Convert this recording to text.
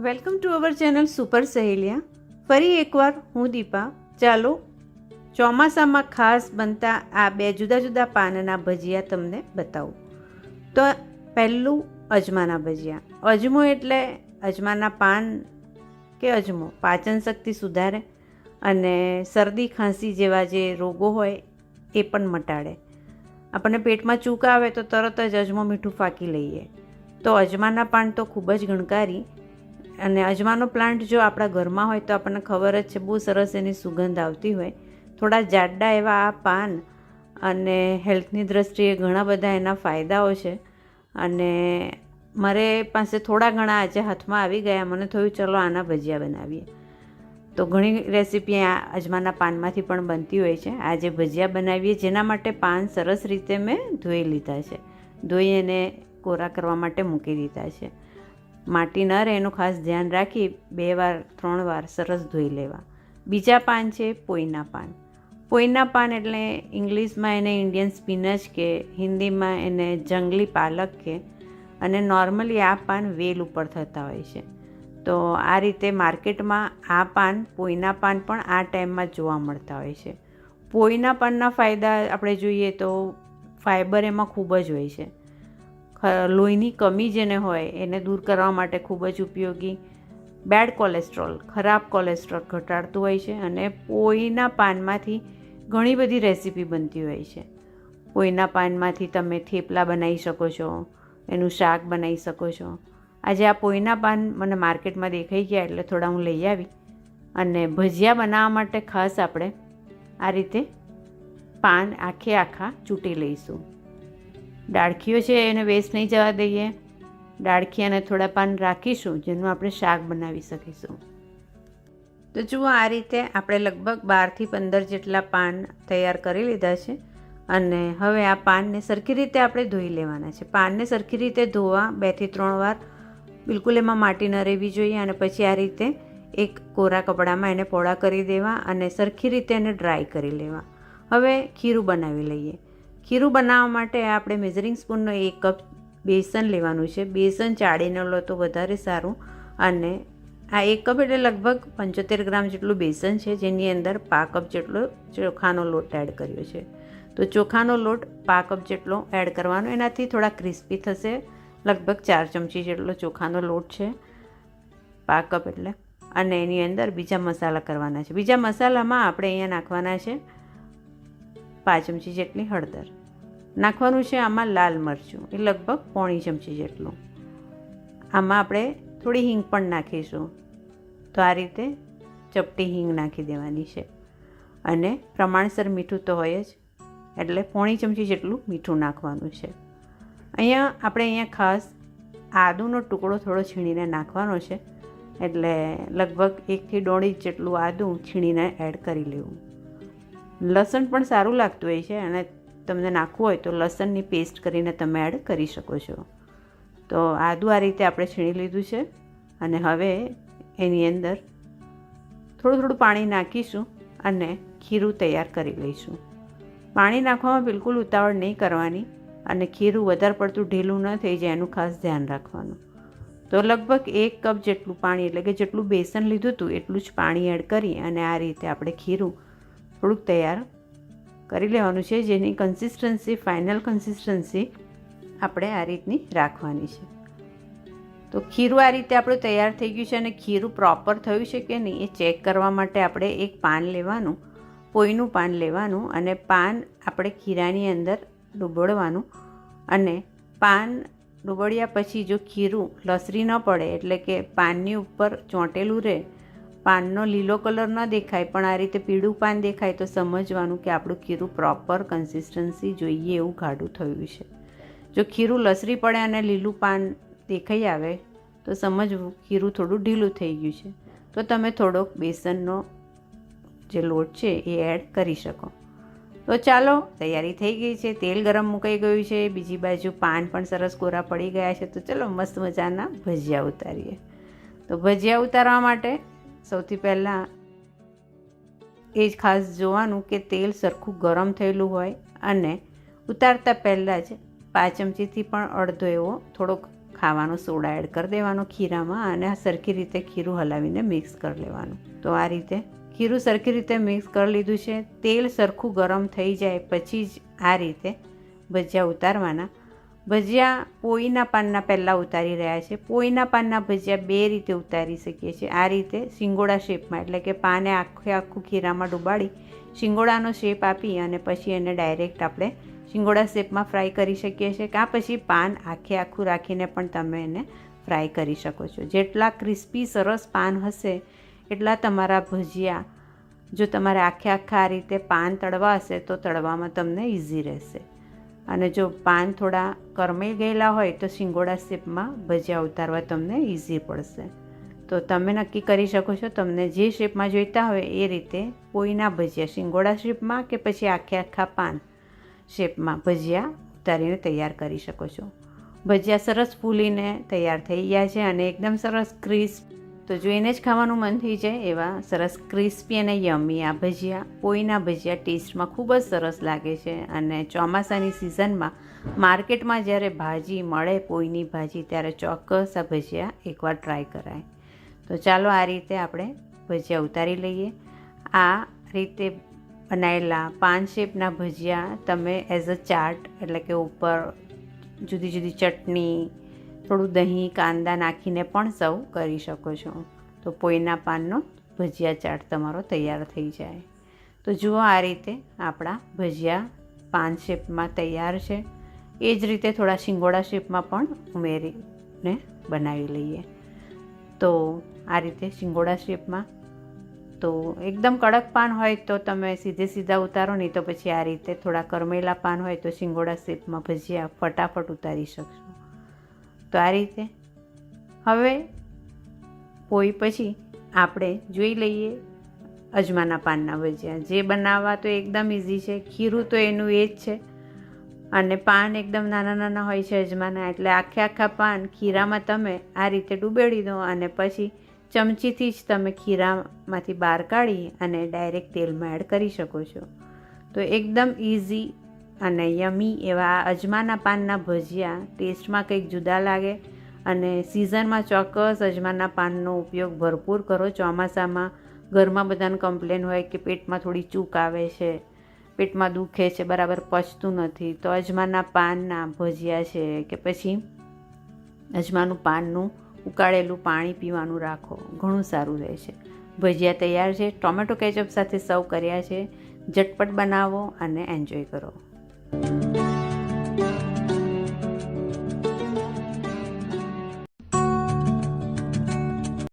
Welcome to our channel super સહેલિયા. ફરી એકવાર હું દીપા. ચાલો, ચોમાસામાં ખાસ બનતા આ બે જુદા જુદા પાનના ભજીયા તમને બતાવું. તો પહેલું અજમાના ભજીયા. અજમો એટલે અજમાના પાન કે અજમો, પાચન શક્તિ સુધારે અને શરદી, ખાંસી જેવા જે રોગો હોય એ પણ મટાડે. આપણને પેટમાં ચૂક આવે તો તરત જ અજમો મીઠું ફાંકી લઈએ. તો અજમાના પાન તો ખૂબ જ ગણકારી અને અજમાનો પ્લાન્ટ જો આપણા ઘરમાં હોય તો આપણને ખબર જ છે, બહુ સરસ એની સુગંધ આવતી હોય. થોડા જાડા એવા આ પાન અને હેલ્થની દ્રષ્ટિએ ઘણા બધા એના ફાયદાઓ છે. અને મારે પાસે થોડા ઘણા આજે હાથમાં આવી ગયા, મને થયું ચલો આના ભજીયા બનાવીએ. તો ઘણી રેસીપી આ અજમાના પાનમાંથી પણ બનતી હોય છે. આજે ભજીયા બનાવીએ, જેના માટે પાન સરસ રીતે મેં ધોઈ લીધા છે. ધોઈ એને કોરા કરવા માટે મૂકી દીધા છે. માટી ન રહે એનું ખાસ ધ્યાન રાખી બે વાર, ત્રણ વાર સરસ ધોઈ લેવા. બીજા પાન છે પોઈના પાન. પોઈના પાન એટલે ઇંગ્લિશમાં એને ઇન્ડિયન સ્પિનચ કે હિન્દીમાં એને જંગલી પાલક કે, અને નોર્મલી આ પાન વેલ ઉપર થતા હોય છે. તો આ રીતે માર્કેટમાં આ પાન, પોઈના પાન પણ આ ટાઈમમાં જોવા મળતા હોય છે. પોઈના પાનના ફાયદા આપણે જોઈએ તો ફાઇબર એમાં ખૂબ જ હોય છે. લોહીની કમી જેને હોય, એને દૂર કરવા માટે ખૂબ જ ઉપયોગી. બેડ કોલેસ્ટ્રોલ, ખરાબ કોલેસ્ટ્રોલ ઘટાડતું હોય છે અને પોઈના પાનમાંથી ઘણી બધી રેસીપી બનતી હોય છે. પોઈના પાનમાંથી તમે થેપલા બનાવી શકો છો, એનું શાક બનાવી શકો છો. આજે આ પોઈના પાન મને માર્કેટમાં દેખાઈ ગયા એટલે થોડા હું લઈ આવી. અને ભજીયા બનાવવા માટે ખાસ આપણે આ રીતે પાન આખે આખા ચૂંટી લઈશું. ડાળખીઓ છે, એને વેસ્ટ નહીં જવા દઈએ. ડાળખી અને થોડા પાન રાખીશું, જેનું આપણે શાક બનાવી શકીશું. તો જુઓ, આ રીતે આપણે લગભગ બારથી પંદર જેટલા પાન તૈયાર કરી લીધા છે. અને હવે આ પાનને સરખી રીતે આપણે ધોઈ લેવાના છે. પાનને સરખી રીતે ધોવા બેથી ત્રણ વાર બિલકુલ એમાં માટી ન રહેવી જોઈએ અને પછી આ રીતે એક કોરા કપડામાં એને પોળા કરી દેવા અને સરખી રીતે એને ડ્રાય કરી લેવા. હવે ખીરું બનાવી લઈએ. ખીરું બનાવવા માટે આપણે મેઝરિંગ સ્પૂનનો એક કપ બેસન લેવાનું છે. બેસન ચાળીને લો તો વધારે સારું. અને આ એક કપ એટલે લગભગ પંચોતેર ગ્રામ જેટલું બેસન છે, જેની અંદર પા કપ જેટલો ચોખાનો લોટ એડ કર્યો છે. તો ચોખાનો લોટ પા કપ જેટલો એડ કરવાનો. એનાથી થોડા ક્રિસ્પી થશે. લગભગ ચાર ચમચી જેટલો ચોખાનો લોટ છે પા કપ એટલે. અને એની અંદર બીજા મસાલા કરવાના છે. બીજા મસાલામાં આપણે અહીંયા નાખવાના છે પાંચ ચમચી જેટલી હળદર નાખવાનું છે આમાં લાલ મરચું. એ લગભગ પોણી ચમચી જેટલું. આમાં આપણે થોડી હિંગ પણ નાખીશું. તો આ રીતે ચપટી હિંગ નાખી દેવાની છે. અને પ્રમાણસર મીઠું તો હોય જ, એટલે પોણી ચમચી જેટલું મીઠું નાખવાનું છે. અહીંયા આપણે અહીંયા ખાસ આદુનો ટુકડો થોડો છીણીને નાખવાનો છે, એટલે લગભગ એકથી દોઢ ઇંચ જેટલું આદું છીણીને એડ કરી લેવું. લસણ પણ સારું લાગતું હોય છે અને તમને નાખવું હોય તો લસણની પેસ્ટ કરીને તમે એડ કરી શકો છો. તો આદું આ રીતે આપણે છીણી લીધું છે અને હવે એની અંદર થોડું થોડું પાણી નાખીશું અને ખીરું તૈયાર કરી લઈશું. પાણી નાખવામાં બિલકુલ ઉતાવળ નહીં કરવાની અને ખીરું વધારે પડતું ઢીલું ન થઈ જાય એનું ખાસ ધ્યાન રાખવાનું. તો લગભગ એક કપ જેટલું પાણી એટલે કે જેટલું બેસન લીધું હતું એટલું જ પાણી એડ કરી અને આ રીતે આપણે ખીરું થોડુંક તૈયાર કરી લેવાનું છે, જેની કન્સિસ્ટન્સી ફાઇનલ કન્સિસ્ટન્સી આપણે આ રીતની રાખવાની છે. તો ખીરું આ રીતે આપણું તૈયાર થઈ ગયું છે અને ખીરું પ્રોપર થયું છે કે નહીં એ ચેક કરવા માટે આપણે એક પાન લેવાનું, પોઈનું પાન લેવાનું અને પાન આપણે ખીરાની અંદર ડૂબડવાનું અને પાન ડૂબડ્યા પછી જો ખીરું લસરી ન પડે એટલે કે પાનની ઉપર ચોંટેલું રહે પાનનો લીલો કલર ન દેખાય, પણ આ રીતે પીળું પાન દેખાય તો સમજવાનું કે આપણું ખીરું પ્રોપર કન્સિસ્ટન્સી જોઈએ એવું ગાઢું થયું છે. જો ખીરું લસરી પડે અને લીલું પાન દેખાઈ આવે, તો સમજવું ખીરું થોડું ઢીલું થઈ ગયું છે. તો તમે થોડોક બેસનનો જે લોટ છે એ એડ કરી શકો. તો ચાલો, તૈયારી થઈ ગઈ છે, તેલ ગરમ મુકાઈ ગયું છે, બીજી બાજુ પાન પણ સરસ કોરા પડી ગયા છે, તો ચલો મસ્ત મજાના ભજીયા ઉતારીએ. તો ભજીયા ઉતારવા માટે સૌથી પહેલાં એ જ ખાસ જોવાનું કે તેલ સરખું ગરમ થયેલું હોય અને ઉતારતા પહેલાં જ પાંચ ચમચીથી પણ અડધો એવો થોડોક ખાવાનો સોડા એડ કરી દેવાનો ખીરામાં અને સરખી રીતે ખીરું હલાવીને મિક્સ કરી લેવાનું. તો આ રીતે ખીરું સરખી રીતે મિક્સ કરી લીધું છે. તેલ સરખું ગરમ થઈ જાય પછી જ આ રીતે ભજીયા ઉતારવાના ભજીયા પોઈના પાનના પહેલાં ઉતારી રહ્યા છે. પોઈના પાનના ભજીયા બે રીતે ઉતારી શકીએ છીએ. આ રીતે શિંગોડા શેપમાં, એટલે કે પાને આખે આખું ખીરામાં ડુબાડી શિંગોડાનો શેપ આપી અને પછી એને ડાયરેક્ટ આપણે શિંગોડા શેપમાં ફ્રાય કરી શકીએ છીએ. કાં પછી પાન આખે આખું રાખીને પણ તમે એને ફ્રાય કરી શકો છો. જેટલા ક્રિસ્પી, સરસ પાન હશે, એટલા તમારા ભજીયા, જો તમારે આખે આખા આ રીતે પાન તળવા હશે, તો તળવામાં તમને ઇઝી રહેશે. અને જો પાન થોડા કરમાઈ ગયેલા હોય તો શિંગોડા શેપમાં ભજીયા ઉતારવા તમને ઇઝી પડશે. તો તમે નક્કી કરી શકો છો તમને જે શેપમાં જોઈતા હોય એ રીતે કોઈના ભજીયા, શિંગોડા શેપમાં કે પછી આખે આખા પાન શેપમાં ભજીયા ઉતારીને તૈયાર કરી શકો છો. ભજીયા સરસ ફૂલીને તૈયાર થઈ ગયા છે અને એકદમ સરસ ક્રિસ્પ તો જોઈને જ ખાવાનું મન થઈ જાય એવા સરસ ક્રિસ્પી અને યમી આ ભજીયા, પોઈના ભજીયા ટેસ્ટમાં ખૂબ જ સરસ લાગે છે અને ચોમાસાની સિઝનમાં માર્કેટમાં જ્યારે ભાજી મળે પોઈની ભાજી ત્યારે ચોક્કસ આ ભજીયા એકવાર ટ્રાય કરાય. તો ચાલો આ રીતે આપણે ભજીયા ઉતારી લઈએ. આ રીતે બનાવેલા પાન શેપના ભજીયા તમે એઝ અ ચાટ એટલે કે ઉપર જુદી જુદી ચટણી થોડું દહીં, કાંદા નાખીને પણ સર્વ કરી શકો છો. તો પોઈના પાનનો ભજીયા ચાટ તમારો તૈયાર થઈ જાય. તો જુઓ આ રીતે આપણા ભજીયા પાન શેપમાં તૈયાર છે. એ જ રીતે થોડા શિંગોડા શેપમાં પણ ઉમેરીને બનાવી લઈએ. તો આ રીતે શિંગોડા શેપમાં. તો એકદમ કડક પાન હોય તો તમે સીધે સીધા ઉતારો, નહીં તો પછી આ રીતે થોડા કરમેલા પાન હોય તો શિંગોડા શેપમાં ભજીયા ફટાફટ ઉતારી શકશો. તો આ રીતે હવે પોઈ પછી આપણે જોઈ લઈએ અજમાના પાનના ભજીયા. જે બનાવવા તો એકદમ ઇઝી છે, ખીરું તો એનું એ જ છે. અને પાન એકદમ નાના નાના હોય છે અજમાના, એટલે આખે આખા પાન ખીરામાં તમે આ રીતે ડૂબેડી દો અને પછી ચમચીથી જ તમે ખીરામાંથી બહાર કાઢી અને ડાયરેક્ટ તેલમાં એડ કરી શકો છો. તો એકદમ ઇઝી અને યમી એવા અજમાના પાનના ભજીયા ટેસ્ટમાં કંઈક જુદા લાગે અને સિઝનમાં ચોક્કસ અજમાના પાનનો ઉપયોગ ભરપૂર કરો. ચોમાસામાં ઘરમાં બધાને કમ્પ્લેન હોય કે પેટમાં થોડી ચૂક આવે છે, પેટમાં દુખે છે, બરાબર પચતું નથી. તો અજમાના પાનના ભજીયા છે કે પછી અજમાનું પાનનું ઉકાળેલું પાણી પીવાનું રાખો. ઘણું સારું રહેશે ભજીયા તૈયાર છે. ટોમેટો કેચઅપ સાથે સર્વ કર્યા છે. ઝટપટ બનાવો અને એન્જોય કરો.